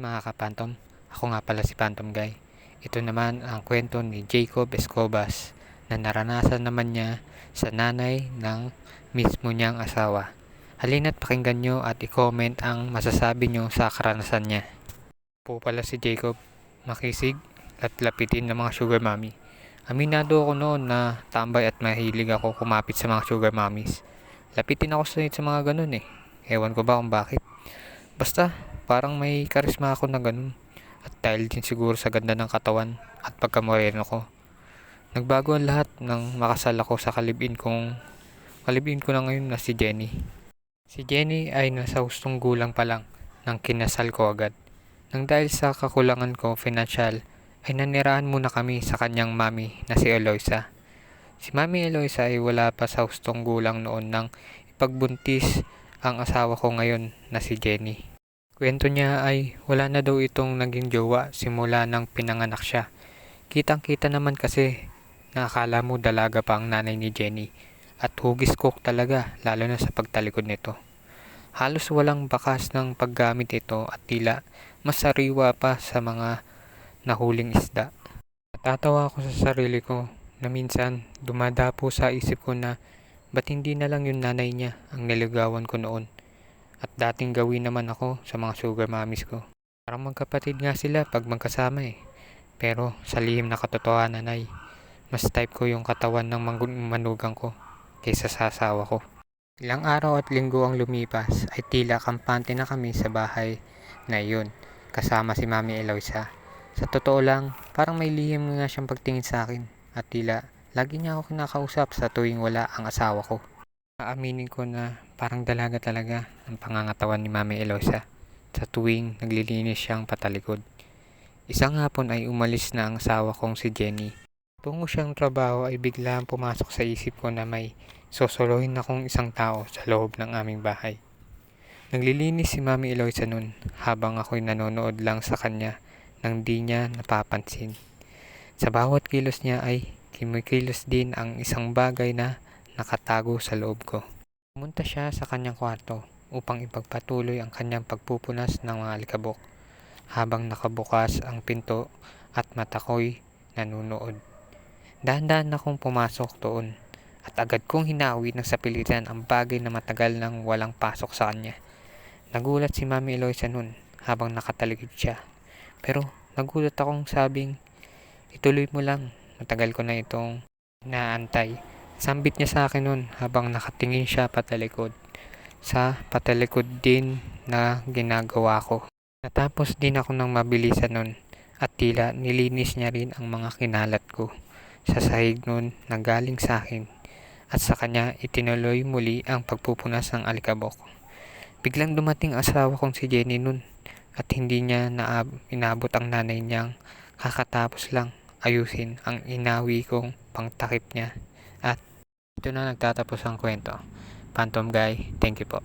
Mga kapantom, ako nga pala si Phantom Guy. Ito naman ang kwento ni Jacob Escobas na naranasan naman niya sa nanay ng mismo niyang asawa. Halina't pakinggan nyo at i-comment ang masasabi nyo sa karanasan niya. Po pala si Jacob, makisig at lapitin ng mga sugar mommy. Aminado ako noon na tambay at mahilig ako kumapit sa mga sugar mommies. Lapitin ako sa, sa mga ganun eh. Ewan ko ba kung bakit. Basta, parang may karisma ako na ganun. At dahil din siguro sa ganda ng katawan at pagkamoreno ko. Nagbago ang lahat nang makasal ako sa kalibin kong kalibin ko na ngayon na si Jenny. Si Jenny ay nasa hustong gulang pa lang nang kinasal ko agad. Nang dahil sa kakulangan ko financial ay nanirahan muna kami sa kanyang mami na si Eloisa. Si Mami Eloisa ay wala pa sa hustong gulang noon nang ipagbuntis ang asawa ko ngayon na si Jenny. Kwento niya ay wala na daw itong naging jowa simula nang pinanganak siya. Kitang kita naman kasi na akala mo dalaga pa ang nanay ni Jenny at hugis cook talaga lalo na sa pagtalikod nito. Halos walang bakas ng paggamit ito at tila mas sariwa pa sa mga nahuling isda. Natatawa ako sa sarili ko na minsan dumadapo sa isip ko na ba't hindi na lang yung nanay niya ang niligawan ko noon at dating gawin naman ako sa mga sugar mommies ko. Parang magkapatid nga sila pag magkasama eh. Pero sa lihim na katotohanan ay mas type ko yung katawan ng manugang ko kaysa sa asawa ko. Ilang araw at linggo ang lumipas ay tila kampante na kami sa bahay na iyon kasama si Mami Eloisa. Sa totoo lang, parang may lihim nga siyang pagtingin sa akin at tila lagi niya ako kinakausap sa tuwing wala ang asawa ko. Aaminin ko na parang dalaga talaga ang pangangatawan ni Mami Eloisa sa tuwing naglilinis siyang patalikod. Isang hapon ay umalis na ang asawa kong si Jenny. Tungo siyang trabaho ay biglang pumasok sa isip ko na may sosolohin akong isang tao sa loob ng aming bahay. Naglilinis si Mami Eloisa nun habang ako'y nanonood lang sa kanya nang di niya napapansin. Sa bawat kilos niya ay kimikilos din ang isang bagay na nakatago sa loob ko. Pumunta siya sa kanyang kwarto upang ipagpatuloy ang kanyang pagpupunas ng mga alikabok habang nakabukas ang pinto at mata ko'y nanunood. Dahan-dahan akong pumasok doon at agad kong hinawi ng sapilitan ang bagay na matagal nang walang pasok sa kanya. Nagulat si Mami Eloisa nun habang nakatalikod siya. Pero nagulat akong sabing, ituloy mo lang, matagal ko na itong naantay. Sambit niya sa akin nun habang nakatingin siya patalikod sa patalikod din na ginagawa ko. Natapos din ako ng mabilisan nun at tila nilinis niya rin ang mga kinalat ko sa sahig nun na galing sa akin at sa kanya itinuloy muli ang pagpupunas ng alikabok. Biglang dumating asawa kong si Jenny nun at hindi niya na inabot ang nanay niyang kakatapos lang ayusin ang inawi kong pangtakip niya. At ito na nagtatapos ang kwento. Phantom Guy, thank you po.